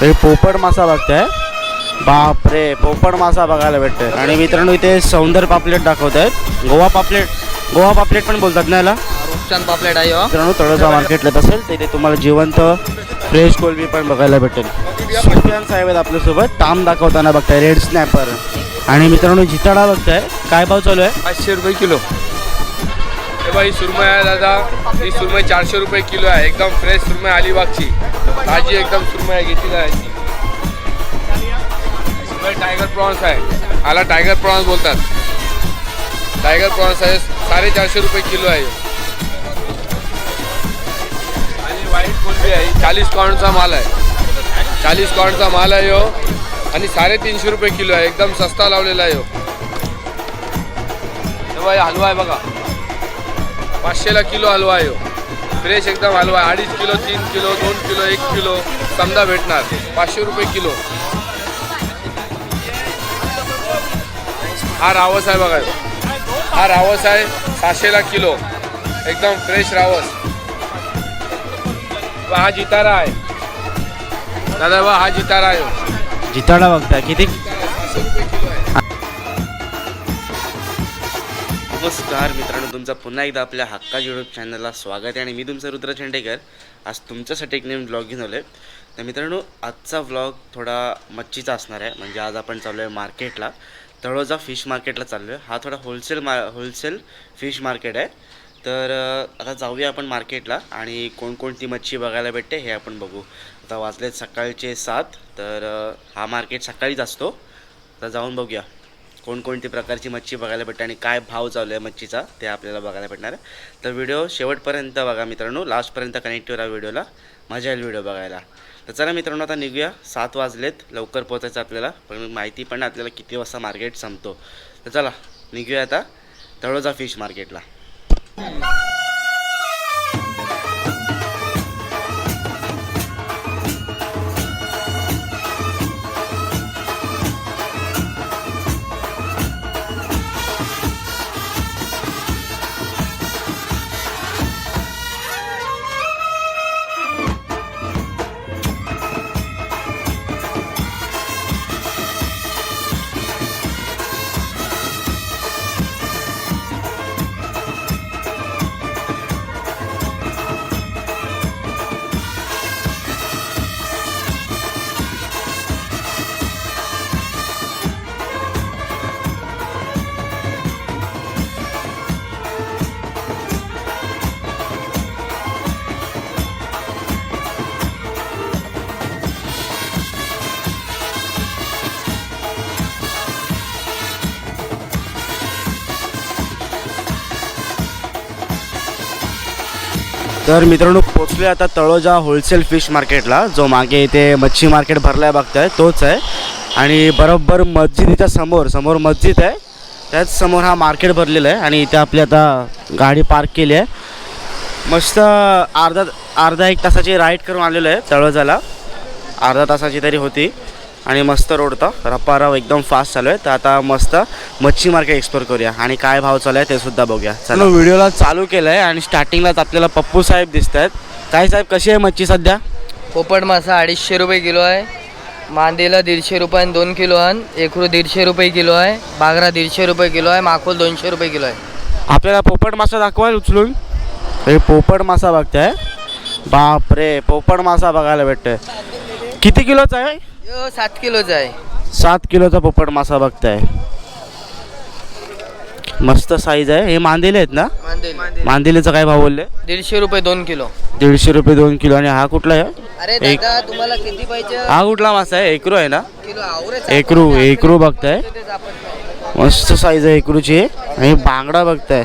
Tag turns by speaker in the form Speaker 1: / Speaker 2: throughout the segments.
Speaker 1: हे पोपट मासा बघताय. बापरे पोपट मासा बघायला भेटतोय. आणि मित्रांनो इथे सौंदर्य पापलेट दाखवत आहेत गोवा पापलेट गोवा पापलेट पण बोलतात ना याला?
Speaker 2: रूपचंद पापलेट आहे हो.
Speaker 1: मित्रांनो तळोजा मार्केटला असेल तर इथे तुम्हाला जिवंत फ्रेश कोलबी पण बघायला भेटेल. सुफियान साहेब आहेत आपल्यासोबत. ताम दाखवताना बघताय रेड स्नॅपर आणि मित्रांनो जिताडा बघताय. काय भाव चालू आहे?
Speaker 3: पाचशे रुपये किलो. हे बाई सुरमई आहे दादा. ही सुरमई चारशे रुपये किलो आहे. एकदम फ्रेश सुरमई अलिबागची ताजी एकदम सुरमई घेतली आहे टायगर प्रॉन्स आहे. आला टायगर प्रॉन्स बोलतात. टायगर प्रॉन्स आहे साडेचारशे रुपये किलो आहे. आणि व्हाईट कोलबी आहे? चाळीस काउंटचा माल आहे. चाळीस काउंटचा माल आहे हो आणि साडेतीनशे रुपये किलो आहे एकदम सस्ता लावलेला आहे हो हलवा आहे बघा. पाचशेला किलो हलवा आहे हो. फ्रेश एकदम हलवा अडीच किलो तीन किलो दोन किलो एक किलो समजा भेटणार. पाचशे रुपये किलो. हा रावस आहे बघा. हा रावस आहे सहाशेला किलो. एकदम फ्रेश रावस. हा जितारा आहे. दादा बा हा जितारा आहे.
Speaker 1: जिताडा बघताय. किती? नमस्कार मित्रांनो तुमचं पुन्हा एकदा आपल्या हक्का यूट्यूब चॅनलला स्वागत आहे आणि मी तुमचं रुद्र चेंडेकर. आज तुमच्यासाठी एक नवीन ब्लॉग घेऊन आलो आहे तर मित्रांनो आजचा व्लॉग थोडा मच्छीचा असणार आहे. म्हणजे आज आपण चाललो आहे मार्केटला तळोजा फिश मार्केटला चाललो आहे हा थोडा होलसेल मा होलसेल फिश मार्केट आहे. तर आता जाऊया आपण मार्केटला आणि कोणकोणती मच्छी बघायला भेटते हे आपण बघू. आता वाजलेत सकाळचे सात. तर हा मार्केट सकाळीच असतो. तर जाऊन बघूया. कोणकोणती प्रकारची मच्छी बघायला भेटते आणि काय भाव चालू आहे मच्छीचा ते आपल्याला बघायला भेटणार आहे. तर व्हिडिओ शेवटपर्यंत बघा मित्रांनो लास्टपर्यंत कनेक्टिव्ह राहा व्हिडिओला. मजा येईल व्हिडिओ बघायला. तर चला मित्रांनो आता निघूया. सात वाजलेत लवकर पोचायचं आपल्याला. पण माहिती पण आपल्याला किती वाजता मार्केट संपतो. तर चला निघूया आता तळोजा फिश मार्केटला तर मित्रांनो पोचले आता तळोजा होलसेल फिश मार्केटला जो मागे इथे मच्छी मार्केट भरलाय बघताय तोच आहे. आणि बरोबर मस्जिदीच्या समोर समोर मस्जिद आहे. त्याच समोर हा मार्केट भरलेला आहे आणि इथे आपली आता गाडी पार्क केली आहे. मस्त अर्धा अर्धा एक तासाची राईड करून आलेलो आहे तळोजाला. अर्धा तासाची तरी होती. आणि मस्त रोड होता. रप्पाराव एकदम फास्ट चालू आहे. तर आता मस्त मच्छी मार्केट एक्सप्लोर करूया. आणि काय भाव चालू आहे ते सुद्धा बघूया. चला. व्हिडिओला चालू केलं आहे आणि स्टार्टिंगलाच आपल्याला पप्पू साहेब दिसत आहेत काय साहेब कशी आहे मच्छी सध्या?
Speaker 2: पोपट मासा अडीचशे रुपये किलो आहे. मांदेला दीडशे रुपये दोन किलो आहे. एकरू दीडशे रुपये किलो आहे. बागरा दीडशे रुपये किलो आहे. माकुल दोनशे रुपये किलो आहे.
Speaker 1: आपल्याला पोपट मासा दाखवाल उचलून? हे पोपट मासा बघताय. बापरे पोपट मासा बघायला भेटतोय. किती किलोचा आहे?
Speaker 2: यो सात किलोचा आहे.
Speaker 1: सात किलोचा पोपट मासा बघताय. मस्त साईज आहे. हे मांदेले आहेत ना?
Speaker 2: मांदेली.
Speaker 1: मांदेलीचा काय भाव बोलले?
Speaker 2: दीडशे रुपये दोन किलो.
Speaker 1: दीडशे रुपये दोन किलो. आणि हा कुठला आहे?
Speaker 2: अरे
Speaker 1: एक-
Speaker 2: दादा तुम्हाला किती पाहिजे?
Speaker 1: हा कुठला मासा आहे? एकरू आहे ना?
Speaker 2: किलो
Speaker 1: एकरू एकरू बघताय. मस्त साईज आहे एकरूची. आणि बांगडा बघताय.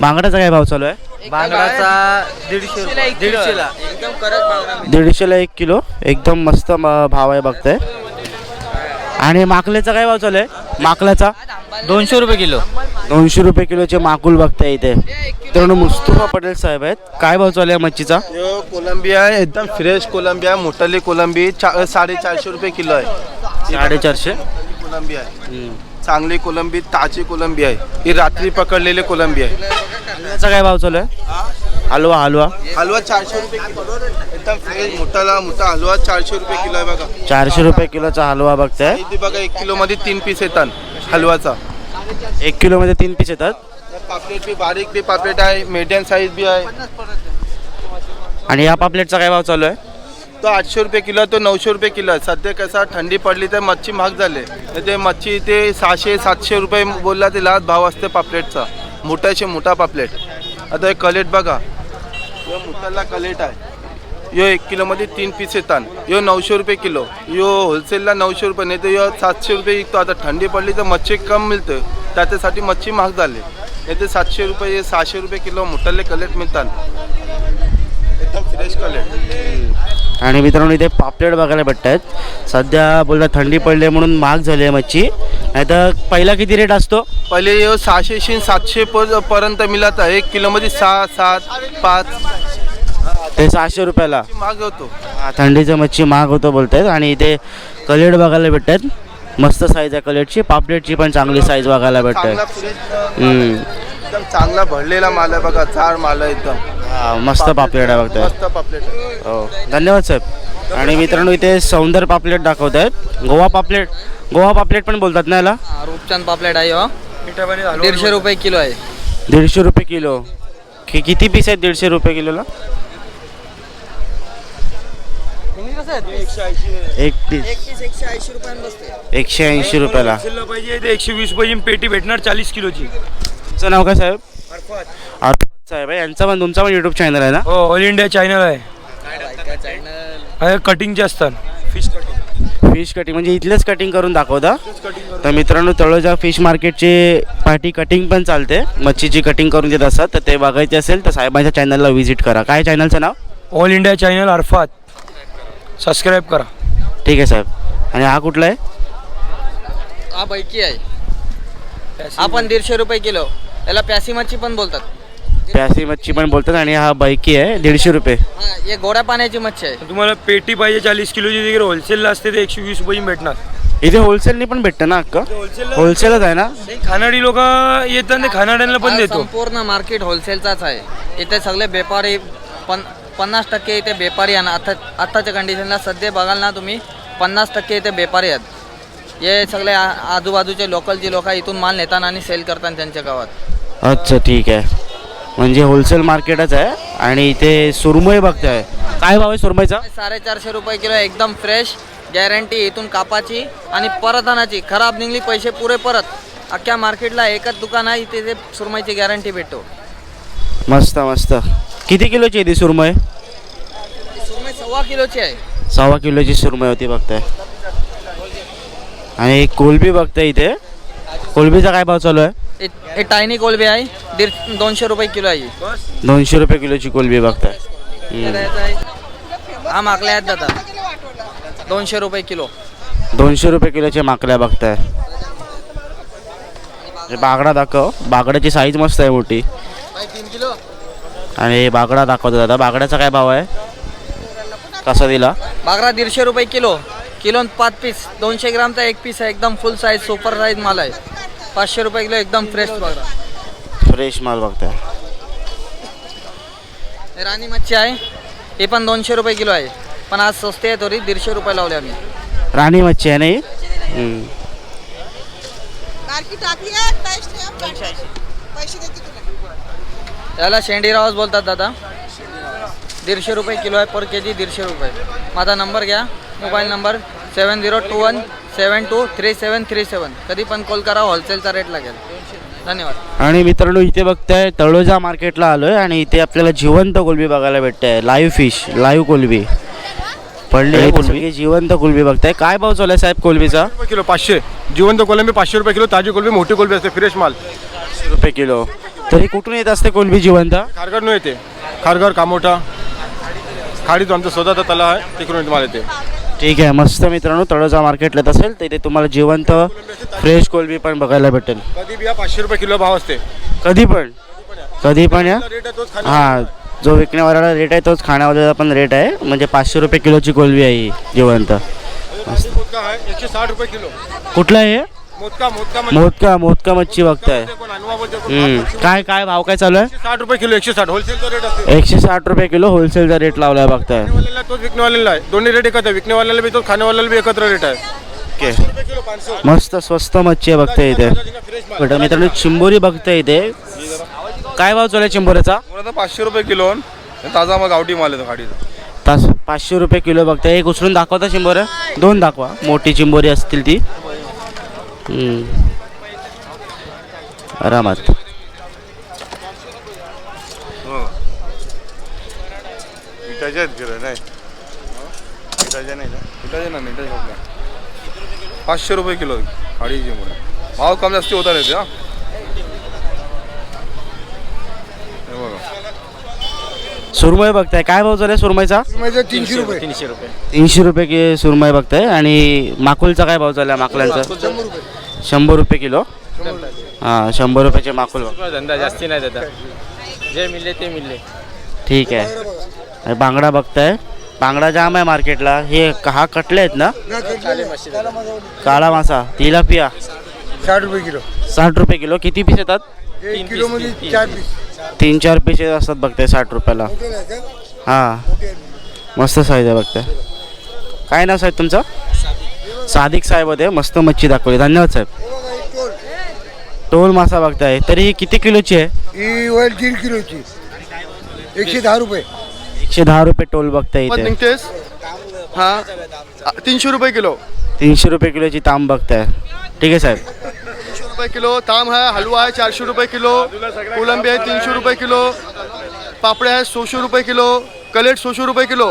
Speaker 1: बांगड्याचा काय भाव चालू आहे?
Speaker 2: बांगडाचा दीडशे रुपये. दीडशेला. एकदम कडक बांगडा
Speaker 1: दीडशेला एक किलो. एकदम मस्त म- भाव आहे बघताय. आणि माकल्याचा काय भाव चालू आहे? माकल्याचा
Speaker 2: दोनशे रुपये किलो.
Speaker 1: दोनशे रुपये किलोचे माकुल बघताय इथे. तर मुस्तफा पटेल साहेब आहेत. काय भाव चालू आहे मच्छीचा?
Speaker 4: यो कोलंबिया आहे. एकदम फ्रेश कोलंबिया आहे मोठाली कोलंबी चा साडेचारशे रुपये किलो आहे.
Speaker 1: साडेचारशे?
Speaker 4: कोलंबी आहे. चांगली कोलंबी ताजी कोलंबी आहे. ही रात्री पकडलेली कोलंबी आहे.
Speaker 1: याचा काय भाव चालू आहे? हलवा हलवा.
Speaker 4: हलवा चारशे रुपये किलो. एकदम फ्रेश मोठाला मोठा हलवा चारशे रुपये किलो आहे बघा.
Speaker 1: चारशे रुपये किलोचा हलवा बघताय?
Speaker 4: इथे बघा एक किलो मध्ये तीन पीस येतात हलवाचा.
Speaker 1: एक किलोमध्ये तीन पीस येतात?
Speaker 4: पापलेट बी बारीक बी पापलेट आहे मीडियम साईज बी आहे.
Speaker 1: आणि या पापलेटचा काय भाव चालू आहे?
Speaker 4: तो आठशे रुपये किलो तो नऊशे रुपये किलो. आहे सध्या कसा थंडी पडली तर मच्छी महाग झाले. तर ते मच्छी ते सहाशे सातशे रुपये बोलला ते लास्ट भाव असते पापलेटचा. मोठाशे मोठा पापलेट. आता हे कलेट बघा. यो मोठाला कलेट आहे. यो एक किलोमध्ये तीन पीस येतात. यो नऊशे रुपये किलो. यो होलसेलला नऊशे रुपये नाही तर यो सातशे रुपये विकतो. आता थंडी पडली तर मच्छी कम मिळते त्याच्यासाठी मच्छी महाग झाली. नाही तर सातशे रुपये सहाशे रुपये किलो मोठाले कलेट मिळतात. एकदम फ्रेश कलेट.
Speaker 1: आणि मित्रांनो इथे पापलेट बघायला भेटत आहेत सध्या बोलता थंडी पडली म्हणून महाग झाली आहे मच्छी. नाही तर पहिला किती रेट असतो?
Speaker 4: पहिले सहाशेशी सातशे पर्यंत मिळत आहे. एक किलोमध्ये सहा सात पाच.
Speaker 1: ते सहाशे रुपयाला.
Speaker 4: महाग होतो.
Speaker 1: थंडीचं मच्छी महाग होतं बोलतायत आणि इथे कलेट बघायला भेटत आहेत मस्त साईज आहे कलेटची. पापलेटची पण चांगली साईज बघायला भेटत
Speaker 4: चांगला भरलेला माल आहे बघा. चार माल आहे एकदम.
Speaker 1: हा, मस्त पापलेट आहे बघताय.
Speaker 4: मस्त पापलेट आहे.
Speaker 1: हो धन्यवाद साहेब. आणि मित्रांनो इथे सौंदर्य पापलेट दाखवत आहेत गोवा पापलेट गोवा पापलेट पण बोलतात ना याला?
Speaker 2: हा, रूपचंद पापलेट आहे हो. दीडशे रुपये किलो आहे.
Speaker 1: दीडशे रुपये किलो. कि किती पीस आहेत दीडशे रुपये किलोला? एक पीस एकशे ऐंशी रुपयाला.
Speaker 5: होलसेलला पाहिजे ते एकशे वीस पाहिजे पेटी भेटणार चाळीस किलोची.
Speaker 1: तुमचं नाव काय साहेब? अरफात. साहेब यांचा पण तुमचा पण युट्यूब चॅनल आहे ना?
Speaker 5: हो ऑल इंडिया चॅनल आहे. आहे कटिंगचे असतात. फिश कटिंग
Speaker 1: फिश कटिंग म्हणजे इथलेच कटिंग करून दाखवता? तर मित्रांनो तळोजा फिश मार्केटची पार्टी कटिंग पण चालते. मच्छीची कटिंग करून देत असतात. तर ते बघायचे असेल तर साहेबांच्या चॅनलला व्हिजिट करा. काय चॅनलचं नाव?
Speaker 5: All India channel Arafat subscribe करा.
Speaker 1: ठीक आहे साहेब. आणि हा कुठला आहे?
Speaker 2: हा बैकी आहे. हा पण दीडशे रुपये किलो. याला प्यासी मच्छी पण बोलतात.
Speaker 1: प्यासी मच्छी पण बोलतात आणि हा बायकी आहे दीडशे रुपये.
Speaker 2: हा हे गोड्या पाण्याची मच्छी आहे.
Speaker 5: तुम्हाला पेटी पाहिजे चाळीस किलोची तिकडे होलसेलला असते ते एकशे वीस रुपये भेटणार.
Speaker 1: इथे होलसेलनी पण भेटतं ना अक्का?
Speaker 5: होलसेलला
Speaker 1: होलसेलच आहे ना?
Speaker 5: खानाडी लोक येतात ते खानाड्यांना पण
Speaker 2: हा
Speaker 5: देतो.
Speaker 2: संपूर्ण मार्केट होलसेलचाच आहे. इथे सगळे व्यापारी पन पन्नास टक्के इथे व्यापारी आहे ना. आता आत्ताच्या कंडिशनला सध्या बघाल ना तुम्ही पन्नास टक्के इथे व्यापारी आहेत. हे सगळे आ- आजूबाजूचे लोकल जे लोक इथून माल नेतात आणि सेल करतात त्यांच्या गावात.
Speaker 1: अच्छा ठीक आहे. म्हणजे होलसेल मार्केटच आहे आणि इथे सुरमई बघताय. काय भाव आहे सुरमईचा?
Speaker 2: साडेचारशे रुपये किलो एकदम फ्रेश गॅरंटी इथून कापाची आणि परत आणायची. खराब निघली पैसे पुरे परत. अख्ख्या मार्केटला एकच दुकान आहे इथे ते सुरमईची गॅरंटी भेटतो.
Speaker 1: मस्त मस्त. किती किलोची आहे ती सुरमई?
Speaker 2: सुरमई सव्वा किलोची आहे.
Speaker 1: सव्वा किलोची सुरमई होती बघताय. आणि कोलबी बघताय इथे. कोलबीचा काय भाव चालू आहे?
Speaker 2: हे- टायनी कोलबी आहे. दीड दोनशे रुपये किलो आहे.
Speaker 1: दोनशे रुपये किलोची कोलबी बघताय.
Speaker 2: याचा आहे. हा मागल्या आहेत दादा. दोनशे रुपये किलो.
Speaker 1: दोनशे रुपये किलोच्या माकल्या बघताय. हे बागडा दाखव. बागड्याची साईज मस्त आहे मोठी.
Speaker 2: तीन किलो
Speaker 1: आणि बागडा दाखवतो दादा. बागड्याचा काय भाव आहे? कसा दिला?
Speaker 2: बागरा दीडशे रुपये किलो. किलो पाच पीस दोनशे ग्रामचा एक पीस आहे. एकदम फुल साईज सुपर साईज माल आहे. पाचशे रुपये किलो एकदम फ्रेश बागरा
Speaker 1: फ्रेश माल बघताय.
Speaker 2: हे राणी मच्छी आहे. हे पण दोनशे रुपये किलो आहे. पण आज स्वस्त आहे थोडी दीडशे रुपये लावले आम्ही.
Speaker 1: राणी मच्छी आहे ना ही? हम्म.
Speaker 6: बारकी टाकली आहे पैसे पैसे देते तुला.
Speaker 2: याला शेंडीरावच बोलतात दादा. दीडशे रुपये किलो आहे पर के जी दीडशे रुपये. माझा नंबर घ्या. Mobile number seven zero two one seven two three seven three seven. कधी पण कॉल करा होलसेलचा रेट लागेल. धन्यवाद.
Speaker 1: आणि मित्रांनो इथे बघताय तळोजा मार्केटला आलोय आणि इथे आपल्याला जिवंत कोलबी बघायला भेटते लाईव्ह फिश लाईव्ह कोलबी. पडली कोलबी. जिवंत कोलबी बघताय. काय भाव चालू आहे साहेब कोलबीचा?
Speaker 7: रुपये किलो पाचशे. जिवंत कोलंबी पाचशे रुपये किलो ताजी कोलंबी मोठी कोलंबी असते फ्रेश माल.
Speaker 1: रुपये किलो. तरी कुठून येत असते कोलबी जिवंत?
Speaker 7: खारघर न येते. खारघर कामोठा. खाडीत आमचा स्वतःचा तला आहे तिकडून माल येते.
Speaker 1: ठीक आहे मस्त मित्रांनो तळोजा मार्केटला असेल तर इथे तुम्हाला जिवंत फ्रेश कोलबी पण बघायला भेटेल.
Speaker 7: कधी हा पाचशे रुपये किलो भाव असते.
Speaker 1: कधी पण? कधी पण या?
Speaker 7: रेट आहे तोच खाली
Speaker 1: हा जो विकण्यावाला रेट आहे तोच खाण्यावाल्याचा पण रेट आहे. म्हणजे पाचशे रुपये किलोची कोलबी आहे ही जिवंत.
Speaker 7: मोदका आहे एकशे साठ रुपये किलो.
Speaker 1: कुठला आहे हे?
Speaker 7: मोदका मोदका म्हणजे
Speaker 1: मोदका मोदका मच्छी बघताय. हम्म. काय काय भाव काय चालू आहे?
Speaker 7: साठ रुपये किलो एकशे साठ. होलसेलचा रेट असते.
Speaker 1: एकशे साठ रुपये किलो होलसेलचा रेट लावलाय बघताय.
Speaker 7: खानेवाल्याला तोच विकणेवाल्याला आहे. दोन्ही रेट एकत्र आहे. विकणेवाल्याला बी तो खानेवाल्याला बी एकत्र रेट आहे.
Speaker 1: ओके.
Speaker 7: रुपये किलो पाचशे
Speaker 1: मस्त स्वस्त मच्छी आहे बघताय इथे. बघा मित्रांनो चिंबोरी बघताय इथे. काय भाव चालू आहे चिंबोऱ्याचा?
Speaker 3: आता पाचशे रुपये किलो ताजा मग गावठी माल येतो खाडीचा
Speaker 1: तास पाचशे रुपये किलो बघताय. एक उचलून दाखवता चिंबोऱ्या दोन दाखवा. मोठी चिंबोरी असतील ती. आरामात.
Speaker 7: गिरं, नाही. मिठाचे नाही का?
Speaker 3: मिठाचे ना मिठाचे आपल्या पाचशे रुपये किलो खाडीची मुळे भाव कमी जास्ती होता हा. हे बघा.
Speaker 1: सुरमई बघताय. काय भाव चालू आहे सुरमईचा
Speaker 7: तीनशे रुपये तीनशे रुपये.
Speaker 1: तीनशे रुपये कि सुरमई बघताय? आणि माकुलचा काय भाव चालू आहे माकलांचा शंभर रुपये किलो. हां शंभर रुपयाचे माकुल.
Speaker 5: धंदा जास्ती नाही त्याचा जे मिळले ते मिळले.
Speaker 1: ठीक आहे. आणि बांगडा बघताय. बांगडा जाम आहे मार्केटला. हे हा कटले आहेत ना? काळा मासा. तिलापिया
Speaker 7: साठ रुपये किलो.
Speaker 1: साठ रुपये किलो. किती पीस येतात?
Speaker 7: पीस
Speaker 1: तीन चार पीस असतात बघताय साठ रुपयाला. हां. मस्त साईज आहे बघताय. काय नाव साहेब तुमचं? सादिक साहेब होते मस्त मच्छी दाखवली. धन्यवाद साहेब. टोल मासा बघताय तरी ही किती किलोची आहे?
Speaker 7: ही होईल तीन किलोची. एकशे दहा रुपये.
Speaker 1: एकशे दहा रुपये टोल बघताय इथे.
Speaker 8: निघतेस हा. तीनशे रुपये किलो.
Speaker 1: तीनशे रुपये किलोची तांब बघताय. ठीक आहे साहेब.
Speaker 8: तीनशे रुपये किलो. ताम है हलवा है चारशे रुपये किलो. कोलंबी है तीनशे रुपये किलो. पापड़े है सोशे रुपये किलो. कलेट सोशे रुपये किलो.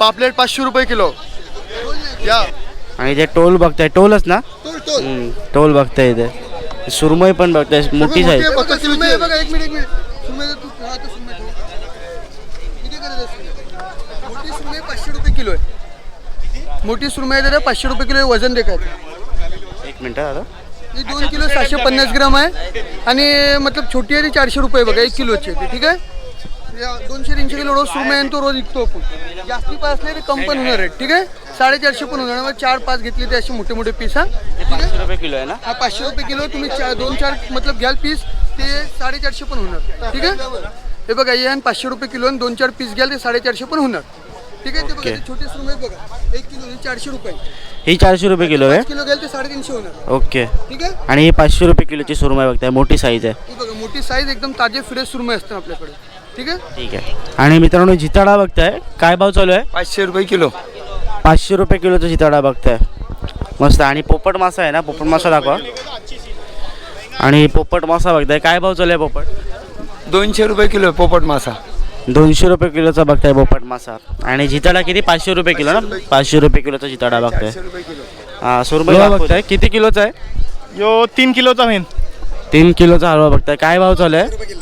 Speaker 8: पापलेट पाचशे रुपये किलो. या.
Speaker 1: आणि जे टोल बघताय टोलच ना? हम्म, टोल बघताय इथे. सुरमई पण बघताय मोठी साईज.
Speaker 8: बघा एक मिनिट एक मिनिट. सुरमई तू हा तो सुरमई ठेव. किती करत आहेस सुरमई? मोठी सुरमई पाचशे रुपये किलो आहे. मोठी सुरमई आहे पाचशे रुपये किलो वजन देखा
Speaker 1: एक मिनिट दादा.
Speaker 8: ही दोन किलो सातशे पन्नास ग्राम आहे. आणि मतलब छोटी आहे ती चारशे रुपये बघा एक किलोची आहे ती ठीक आहे? या दोनशे तीनशे किलो रोज सुरमई आणि तो रोज विकतो आपण. जास्ती पास असले ते कम पण होणार आहे ठीक आहे? साडेचारशे पण होणार मग चार पाच घेतले ते असे मोठे मोठे पीस हा? ठीक आहे
Speaker 1: पाचशे रुपये किलो आहे ना?
Speaker 8: हा पाचशे रुपये किलो. तुम्ही चार दोन चार मतलब घ्याल पीस ते साडेचारशे पण होणार. ठीक आहे? हे बघा हे आणि पाचशे रुपये किलो आणि दोन चार पीस घ्याल ते साडेचारशे पण होणार. ठीक आहे? ते बघा ते छोटे सुरमई बघा. एक किलो हे चारशे रुपये.
Speaker 1: ही चारशे रुपये किलो आहे.
Speaker 8: किलो घ्याल ते साडेतीनशे होणार.
Speaker 1: ओके.
Speaker 8: ठीक आहे?
Speaker 1: आणि ही पाचशे रुपये किलोची सुरमई बघताय मोठी साईज आहे.
Speaker 8: ही बघा मोठी साईज एकदम ताजे फ्रेश सुरमई असतात आपल्याकडे. ठीक आहे?
Speaker 1: ठीक आहे. आणि मित्रांनो जिताडा बघताय काय भाव चालू आहे?
Speaker 5: पाचशे रुपये किलो.
Speaker 1: पाचशे रुपये किलोचा जिताडा बघताय. मस्त. आणि पोपट मासा आहे ना? पोपट मासा दाखवा. आणि पोपट मासा बघताय. काय भाव चालू आहे पोपट?
Speaker 5: दोनशे रुपये किलो पोपट मासा.
Speaker 1: दोनशे रुपये किलोचा बघताय पोपट मासा. आणि जिताडा किती? पाचशे रुपये किलो ना? पाचशे रुपये. किलोचा जिताडा बघताय. हा सुरमई बघताय. किती किलोचा आहे?
Speaker 7: यो तीन किलोचा मेन
Speaker 1: तीन किलोचा हलवा बघताय. काय भाव चालू आहे?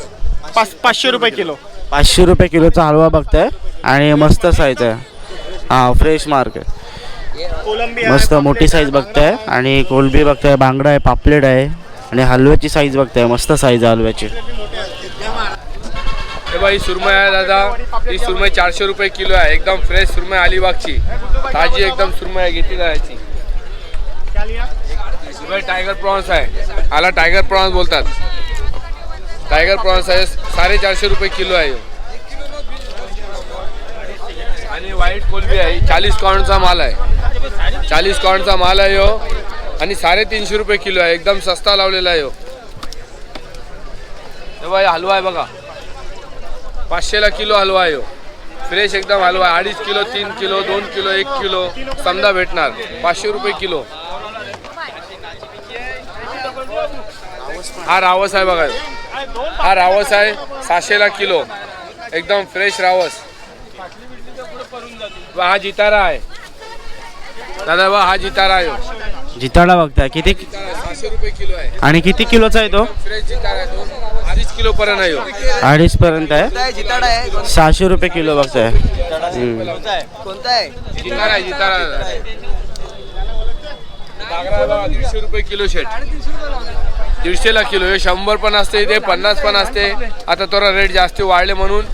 Speaker 7: पाच पाचशे रुपये किलो.
Speaker 1: पाचशे रुपये किलोचा हलवा बघताय. आणि मस्त साईज आहे. हा फ्रेश मार्क आहे. मस्त मोठी साईज बघताय आणि कोलबी बघताय बांगडा आहे पापलेट आहे आणि हलव्याची साईज बघताय मस्त साईज आहे हलव्याची.
Speaker 3: हे बाई सुरमई आहे दादा. ही सुरमई चारशे रुपये किलो आहे. एकदम फ्रेश सुरमय अलिबागची. ताजी एकदम सुरमई आहे घेतली जायची सुरमई टायगर प्रॉन्स आहे. आला टायगर प्रॉन्स बोलतात. टायगर प्रॉन्स आहे साडेचारशे रुपये किलो आहे. आणि व्हाईट कोलबी आहे. चाळीस कॉर्नचा माल आहे. चाळीस कॉर्नचा माल आहे हो आणि साडेतीनशे रुपये किलो आहे. एकदम सस्ता लावलेला आहे हो हलवा आहे बघा. पाचशेला किलो हलवा आहे हो फ्रेश एकदम हलवा आहे. अडीच किलो तीन किलो दोन किलो एक किलो. समजा भेटणार. पाचशे रुपये किलो. हा रावस आहे बघा हा रावस आहे. सहाशेला किलो. एकदम फ्रेश रावस. वा हा जितारा आहे दादा वा हा जितारा आहे.
Speaker 1: जिताडा बघताय. किती
Speaker 3: सहाशे रुपये किलो आहे.
Speaker 1: आणि किती किलोचा आहे तो?
Speaker 3: फ्रेश जितारा आहे तो. अडीच किलो पर्यंत आहे ह्यो.
Speaker 1: अडीच पर्यंत आहे?
Speaker 9: जिताडा आहे
Speaker 1: सहाशे रुपये किलो बघताय. हम्म.
Speaker 9: कोणता आहे?
Speaker 3: जितारा आहे? जितारा बागरा आहे. बघा, दीडशे रुपये किलो शेट. दीडशेला किलो. हे शंभर पण असते ते पन्नास पण असते. आता थोडा रेट जास्त वाढले म्हणून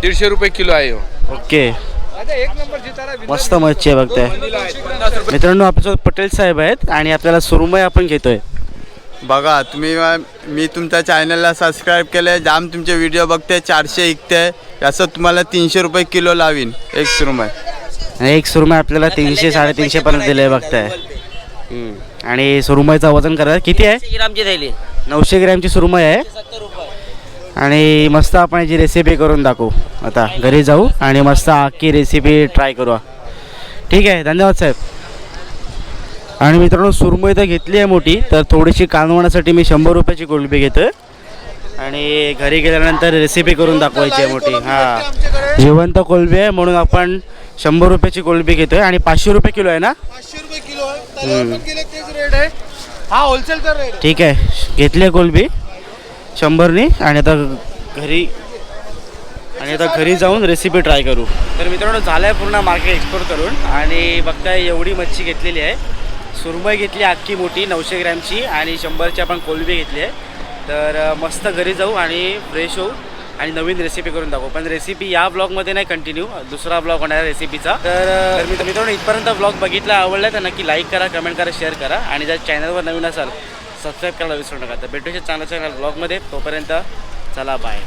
Speaker 3: दीडशे रुपये किलो आहे ह्यो.
Speaker 1: ओके. मस्त मच्छी आहे बघताय मित्रांनो आपल्यासोबत पटेल साहेब आहेत आणि आपल्याला सुरमई आपण घेतोय.
Speaker 10: बघा तुम्ही मी तुमच्या चॅनलला सबस्क्राईब केलं आहे जाम तुमचे व्हिडिओ बघते चारशे ऐकते. असं तुम्हाला तीनशे रुपये किलो लावीन एक सुरमय.
Speaker 1: एक सुरमई आपल्याला तीनशे साडेतीनशे पर्यंत दिले बघताय. हम्म. आणि सुरमईचं वजन करा किती आहे?
Speaker 2: ग्रामची
Speaker 1: नऊशे ग्रॅमची सुरमई आहे. आणि मस्त आपण याची रेसिपी करून दाखवू. आता घरी जाऊ आणि मस्त अख्खी रेसिपी ट्राय करू. ठीक आहे धन्यवाद साहेब. आणि मित्रांनो सुरमई तर घेतली आहे मोठी तर थोडीशी कालवण्यासाठी मी शंभर रुपयाची कोलबी घेतो आणि घरी गेल्यानंतर रेसिपी करून दाखवायची आहे मोठी. हां. जिवंत कोलबी आहे म्हणून आपण शंभर रुपयाची कोलबी घेतोय. आणि पाचशे रुपये किलो आहे ना?
Speaker 4: पाचशे रुपये किलो आहे. आहे. हा होलसेलचा रेट आहे.
Speaker 1: ठीक आहे घेतली आहे कोलबी. शंभरनी आणि आता घरी आणि आता घरी जाऊन रेसिपी ट्राय करू. तर मित्रांनो झालं आहे पूर्ण मार्केट एक्सप्लोर करून आणि बघताय एवढी मच्छी घेतलेली आहे. सुरमई घेतली अख्खी मोठी नऊशे ग्रॅमची आणि शंभरची आपण कोलबी घेतली आहे. तर मस्त घरी जाऊ आणि फ्रेश होऊ आणि नवीन रेसिपी करून दाखवू. पण रेसिपी या ब्लॉगमध्ये नाही कंटिन्यू दुसरा ब्लॉग होणार आहे रेसिपीचा तर तर मी मित्रांनो इथपर्यंत ब्लॉग बघितला आवडला तर नक्की लाईक करा कमेंट करा शेअर करा आणि जर चॅनलवर नवीन असाल सबस्क्राईब करायला विसरू नका. तर भेटूया चांगल्या चांगल्या ब्लॉगमध्ये तोपर्यंत चला बाय